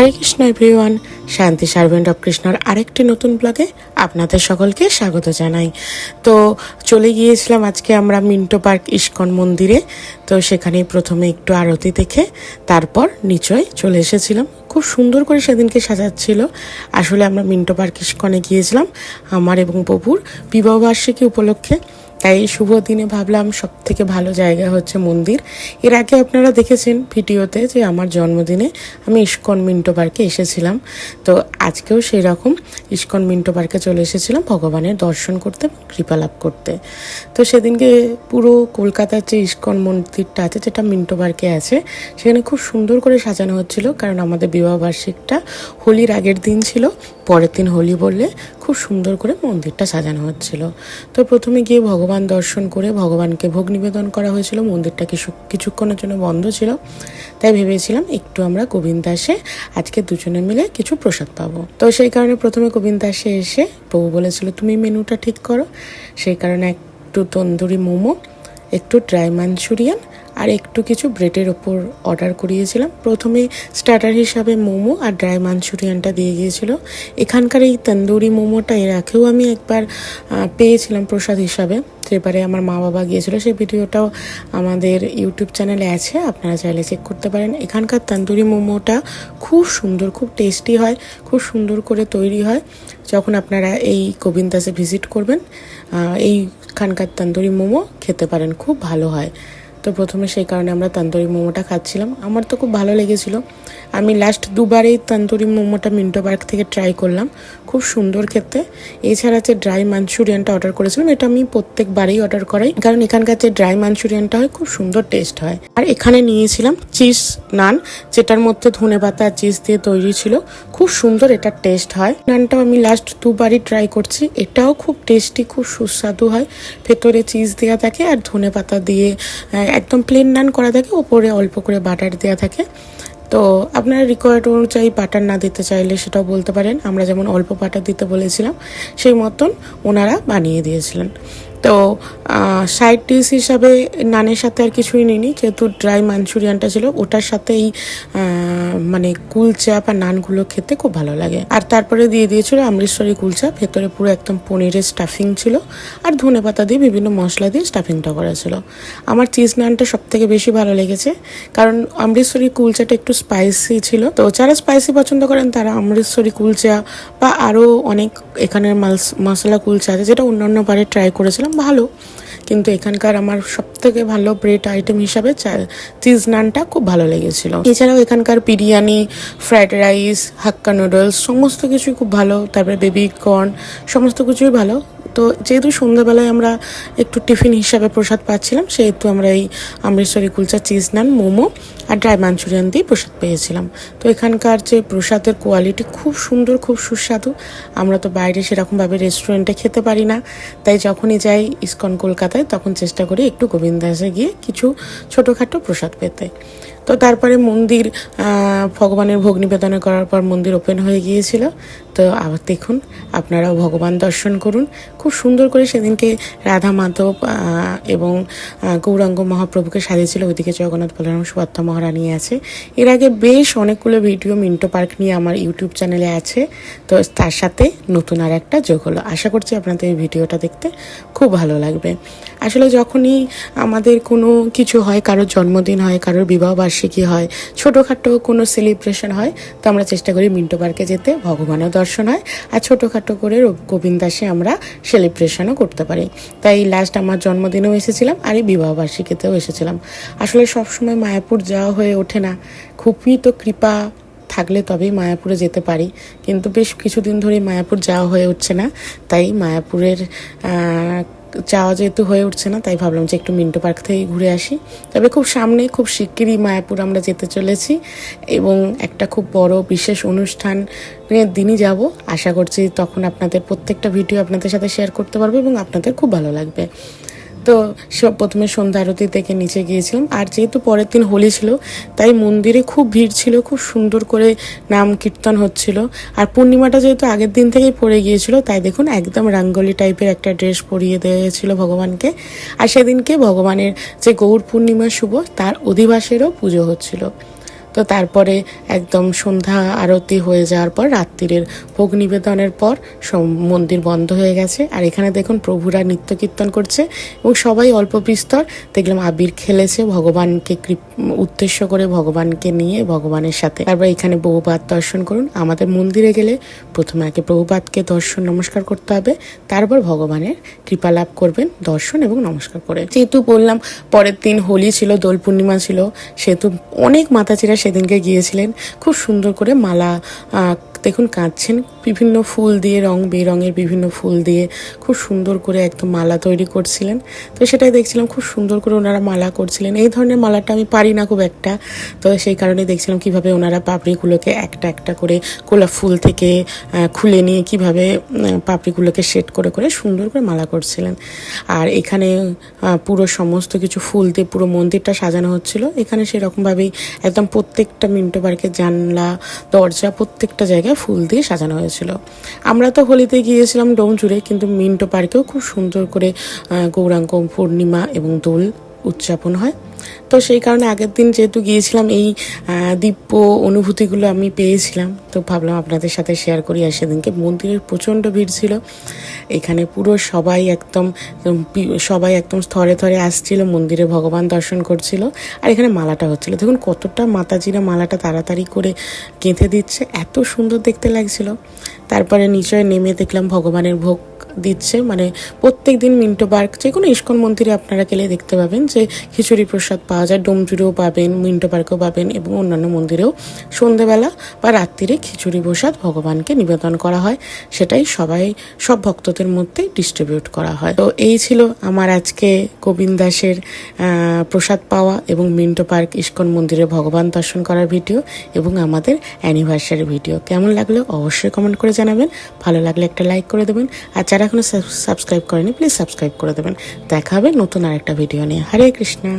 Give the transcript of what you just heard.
Hare Krishna everyone Shanti servant of কৃষ্ণর আরেকটি নতুন ব্লগে আপনাদের সকলকে স্বাগত জানাই। তো চলে গিয়েছিলাম আজকে আমরা মিন্টো পার্ক ইস্কন মন্দিরে। তো সেখানেই প্রথমে একটু আরতি দেখে তারপর নিচয় চলে এসেছিলাম। খুব সুন্দর করে সেদিনকে সাজাচ্ছিল। আসলে আমরা মিন্টো পার্ক ইস্কনে গিয়েছিলাম। আমার এবং ববুর বিবাহবার্ষিকী উপলক্ষে। তাই শুভ দিনে ভাবলাম সব থেকে ভালো জায়গা হচ্ছে মন্দির। এর আগে আপনারা দেখেছেন ভিডিওতে যে আমার জন্মদিনে আমি ইস্কন মিন্টো পার্কে এসেছিলাম। তো আজকেও সেই রকম ইস্কন মিন্টো পার্কে চলে এসেছিলাম ভগবানের দর্শন করতে কৃপা লাভ করতে। তো সেদিনকে পুরো কলকাতার যে ইস্কন মন্দিরটা আছে, যেটা মিন্টো পার্কে আছে, সেখানে খুব সুন্দর করে সাজানো হচ্ছিল, কারণ আমাদের বিবাহবার্ষিকটা হোলির আগের দিন ছিল। পরের দিন হোলি বললে খুব সুন্দর করে মন্দিরটা সাজানো হচ্ছিল। তো প্রথমে গিয়ে ভগবান দর্শন করে ভগবানকে ভোগ নিবেদন করা হয়েছিল। মন্দিরটা কিছু কিছুক্ষণের জন্য বন্ধ ছিল। তাই ভেবেছিলাম একটু আমরা গোবিন্দাসে আজকে দুজনে মিলে কিছু প্রসাদ পাবো। তো সেই কারণে প্রথমে গোবিন্দাসে এসে প্রভু বলেছিল, তুমি মেনুটা ঠিক করো। সেই কারণে একটু তন্দুরি মোমো, একটু ড্রাই মাঞ্চুরিয়ান আর একটু কিছু ব্রেডের ওপর অর্ডার করিয়েছিলাম। প্রথমে স্টার্টার হিসাবে মোমো আর ড্রাই মাঞ্চুরিয়ানটা দিয়ে গিয়েছিল। এখানকার এই তন্দুরি মোমোটা এর আগেও আমি একবার পেয়েছিলাম প্রসাদ হিসাবে। সেবারে আমার মা বাবা গিয়েছিল, সেই ভিডিওটাও আমাদের ইউটিউব চ্যানেলে আছে, আপনারা চাইলে চেক করতে পারেন। এখানকার তন্দুরি মোমোটা খুব সুন্দর, খুব টেস্টি হয়, খুব সুন্দর করে তৈরি হয়। যখন আপনারা এই গোবিন্দাসে ভিজিট করবেন এইখানকার তন্দুরি মোমো খেতে পারেন, খুব ভালো হয়। তো প্রথমে সেই কারণে আমরা তান্দুরি মোমোটা খাচ্ছিলাম। আমার তো খুব ভালো লেগেছিল। আমি লাস্ট দুবার এই তন্দুরি মোমোটা মিন্টো পার্ক থেকে ট্রাই করলাম। খুব সুন্দর খেতে। এছাড়া যে ড্রাই মাঞ্চুরিয়ানটা অর্ডার করেছিলাম, এটা আমি প্রত্যেকবারেই অর্ডার করাই। কারণ এখানকার যে ড্রাই মাঞ্চুরিয়ানটা হয়, খুব সুন্দর টেস্ট হয়। আর এখানে নিয়েছিলাম চিজ নান যেটার মধ্যে ধনে পাতা চিজ দিয়ে তৈরি ছিল। খুব সুন্দর এটার টেস্ট হয়। নানটাও আমি লাস্ট দুবারই ট্রাই করছি। এটাও খুব টেস্টি খুব সুস্বাদু হয়। ভেতরে চিজ দেওয়া থাকে আর ধনে পাতা দিয়ে একদম প্লেন নান করা থাকে, ওপরে অল্প করে বাটার দেওয়া থাকে। তো আপনারা রিকোয়ার্ড অনুযায়ী পাটার না দিতে চাইলে সেটাও বলতে পারেন। আমরা যেমন অল্প পাটার দিতে বলেছিলাম, সেই মতন ওনারা বানিয়ে দিয়েছিলেন। তো সাইড ডিশ হিসাবে নানের সাথে আর কিছুই নিইনি, যেহেতু ড্রাই মাঞ্চুরিয়ানটা ছিল, ওটার সাথে এই মানে কুলচা বা নানগুলো খেতে খুব ভালো লাগে। আর তারপরে দিয়ে দিয়েছিল অমৃতসরি কুলচা ভেতরে পুরো একদম পনিরের স্টাফিং ছিল, আর ধনে পাতা দিয়ে বিভিন্ন মশলা দিয়ে স্টাফিংটা করা ছিল। আমার চিজ নানটা সব থেকে বেশি ভালো লেগেছে, কারণ অমৃতসরি কুলচাটা একটু স্পাইসি ছিল। তো যারা স্পাইসি পছন্দ করেন, তারা অমৃতসরি কুলচা বা আরও অনেক এখানের মশলা কুলচা আছে, যেটা অন্যান্য বারে ট্রাই করেছিলাম ভালো। কিন্তু এখানকার আমার সব থেকে ভালো ব্রেড আইটেম হিসাবে চিজ নানটা খুব ভালো লেগেছিল। এছাড়াও এখানকার biryani fried rice hakka noodles সমস্ত কিছুই খুব ভালো। তারপরে বেবি কর্ন সমস্ত কিছুই ভালো। তো যেহেতু সন্ধ্যাবেলায় আমরা একটু টিফিন হিসাবে প্রসাদ পাচ্ছিলাম, সেহেতু আমরা এই অমৃতসরি কুলচা চিজ নান, মোমো আর ড্রাই মাঞ্চুরিয়ান দিয়ে প্রসাদ পেয়েছিলাম। তো এখানকার যে প্রসাদের কোয়ালিটি খুব সুন্দর, খুব সুস্বাদু। আমরা তো বাইরে সেরকমভাবে রেস্টুরেন্টে খেতে পারি না। তাই যখনই যাই ইস্কন কলকাতায়, তখন চেষ্টা করি একটু গোবিন্দাসে গিয়ে কিছু ছোটোখাটো প্রসাদ পেতে। তো তারপরে মন্দির ভগবানের ভোগ নিবেদন করার পর মন্দির ওপেন হয়ে গিয়েছিল। তো আবার দেখুন, আপনারাও ভগবান দর্শন করুন। খুব সুন্দর করে সেদিনকে রাধা মাধব এবং গৌরাঙ্গ মহাপ্রভুকে সাজিয়েছিল। ওইদিকে জগন্নাথ বলরাম সুভাত্তা মহারানী আছে। এর আগে বেশ অনেকগুলো ভিডিও মিন্টো পার্ক নিয়ে আমার ইউটিউব চ্যানেলে আছে। তো তার সাথে নতুন আর একটা যোগ হলো। আশা করছি আপনাদের এই ভিডিওটা দেখতে খুব ভালো লাগবে। আসলে যখনই আমাদের কোনো কিছু হয়, কারোর জন্মদিন হয়, কারোর বিবাহ বার্ষিকী হয়? ছোটোখাটো কোনো সেলিব্রেশন হয়? তো আমরা চেষ্টা করি মিন্টো পার্কে যেতে ভগবানের দর্শন হয়, আর ছোটোখাটো করে গোবিন্দাসে আমরা সেলিব্রেশনও করতে পারি। তাই লাস্ট আমার জন্মদিনেও এসেছিলাম, আর এই বিবাহ বার্ষিকীতেও এসেছিলাম। আসলে সবসময় মায়াপুর যাওয়া হয়ে ওঠে না। খুবই তো কৃপা থাকলে তবেই মায়াপুরে যেতে পারি। কিন্তু বেশ কিছুদিন ধরেই মায়াপুর যাওয়া হয়ে উঠছে না। তাই মায়াপুরের যাওয়া যেহেতু হয়ে উঠছে না, তাই ভাবলাম যে একটু মিন্টো পার্ক থেকে ঘুরে আসি। তবে খুব সামনে, খুব শিগগিরই মায়াপুর আমরা যেতে চলেছি এবং একটা খুব বড় বিশেষ অনুষ্ঠানের দিনই যাব। আশা করছি তখন আপনাদের প্রত্যেকটা ভিডিও আপনাদের সাথে শেয়ার করতে পারব এবং আপনাদের খুব ভালো লাগবে। তো প্রথমে সন্ধ্যা আরতি থেকে নিচে গিয়েছিলাম। আর যেহেতু পরের দিন হোলি ছিল, তাই মন্দিরে খুব ভিড় ছিল, খুব সুন্দর করে নাম কীর্তন হচ্ছিল। আর পূর্ণিমাটা যেহেতু আগের দিন থেকেই পড়ে গিয়েছিল, তাই দেখুন একদম রাঙ্গলি টাইপের একটা ড্রেস পরিয়ে দিয়েছিল ভগবানকে। আর সেদিনকে ভগবানের যে গৌর পূর্ণিমা শুভ, তার অধিবাসেরও পুজো হচ্ছিল। তো তারপরে একদম সন্ধ্যা আরতি হয়ে যাওয়ার পর রাত্রিরের ভোগ নিবেদনের পর মন্দির বন্ধ হয়ে গেছে। আর এখানে দেখুন প্রভুরা নিত্য কীর্তন করছে এবং সবাই অল্প বিস্তর। দেখলাম আবির খেলেছে, ভগবানকে উদ্দেশ্য করে ভগবানকে নিয়ে ভগবানের সাথে। তারপর এখানে বহুপাত দর্শন করুন। আমাদের মন্দিরে গেলে প্রথমে আগে প্রভুপাতকে দর্শন নমস্কার করতে হবে। তারপর ভগবানের কৃপা লাভ করবেন, দর্শন এবং নমস্কার করে। যেহেতু বললাম পরের দিন হোলি ছিল, দোল পূর্ণিমা ছিল, সেহেতু অনেক মাতাচিরা সেদিনকে গিয়েছিলেন। খুব সুন্দর করে মালা দেখুন কাঁদছেন বিভিন্ন ফুল দিয়ে, রং বেরঙের বিভিন্ন ফুল দিয়ে খুব সুন্দর করে একদম মালা তৈরি করছিলেন। তো সেটাই দেখছিলাম, খুব সুন্দর করে ওনারা মালা করছিলেন। এই ধরনের মালাটা আমি পারি না খুব একটা। তো সেই কারণে দেখছিলাম কীভাবে ওনারা পাপড়িগুলোকে একটা একটা করে গোলাপ ফুল থেকে খুলে নিয়ে কীভাবে পাপড়িগুলোকে সেট করে করে সুন্দর করে মালা করছিলেন। আর এখানে পুরো সমস্ত কিছু ফুল দিয়ে পুরো মন্দিরটা সাজানো হচ্ছিল। এখানে সেরকমভাবেই একদম প্রত্যেকটা মিন্টো পার্কের জানলা, দরজা, প্রত্যেকটা জায়গায় ফুল দিয়ে সাজানো হয়েছিল আমরা তো হোলিতে গিয়েছিলাম ডোমজুড়ে, কিন্তু মিন্টো পার্কেও খুব সুন্দর করে গৌরাঙ্গ, পূর্ণিমা এবং দোল উদযাপন হয়। তো সেই কারণে আগের দিন যেহেতু গিয়েছিলাম, এই দিব্য অনুভূতিগুলো আমি পেয়েছিলাম। তো ভাবলাম আপনাদের সাথে শেয়ার করি। আর সেদিনকে মন্দিরের প্রচণ্ড ভিড় ছিল। এখানে পুরো সবাই একদম সবাই একদম স্থরে থরে আসছিল, মন্দিরে ভগবান দর্শন করছিল। আর এখানে মালাটা হচ্ছিল। দেখুন কতটা মাতাজিরা মালাটা তাড়াতাড়ি করে গেঁথে দিচ্ছে। এত সুন্দর দেখতে লাগছিল। তারপরে নিচে নেমে দেখলাম ভগবানের ভোগ দিচ্ছে। মানে প্রত্যেক দিন মিন্টো পার্ক যে কোনো ইস্কন মন্দিরে আপনারা গেলে দেখতে পাবেন যে খিচুড়ি প্রসাদ পাওয়া যায়। ডোমজুড়েও পাবেন মিন্টো পার্কেও পাবেন এবং অন্যান্য মন্দিরেও। সন্ধেবেলা বা রাত্রিরে খিচুড়ি প্রসাদ ভগবানকে নিবেদন করা হয়। সেটাই সবাই, সব ভক্তদের মধ্যে ডিস্ট্রিবিউট করা হয়। তো এই ছিল আমার আজকে গোবিন্দ দাসের প্রসাদ পাওয়া এবং মিন্টো পার্ক ইস্কন মন্দিরে ভগবান দর্শন করার ভিডিও এবং আমাদের অ্যানিভার্সারি ভিডিও। কেমন লাগল অবশ্যই কমেন্ট করে জানাবেন। ভালো লাগলে একটা লাইক করে দেবেন। আর যারা এখনও সাবস্ক্রাইব করেনি প্লিজ সাবস্ক্রাইব করে দেবেন। দেখা হবে নতুন আরেকটা ভিডিও নিয়ে। হরে কৃষ্ণা।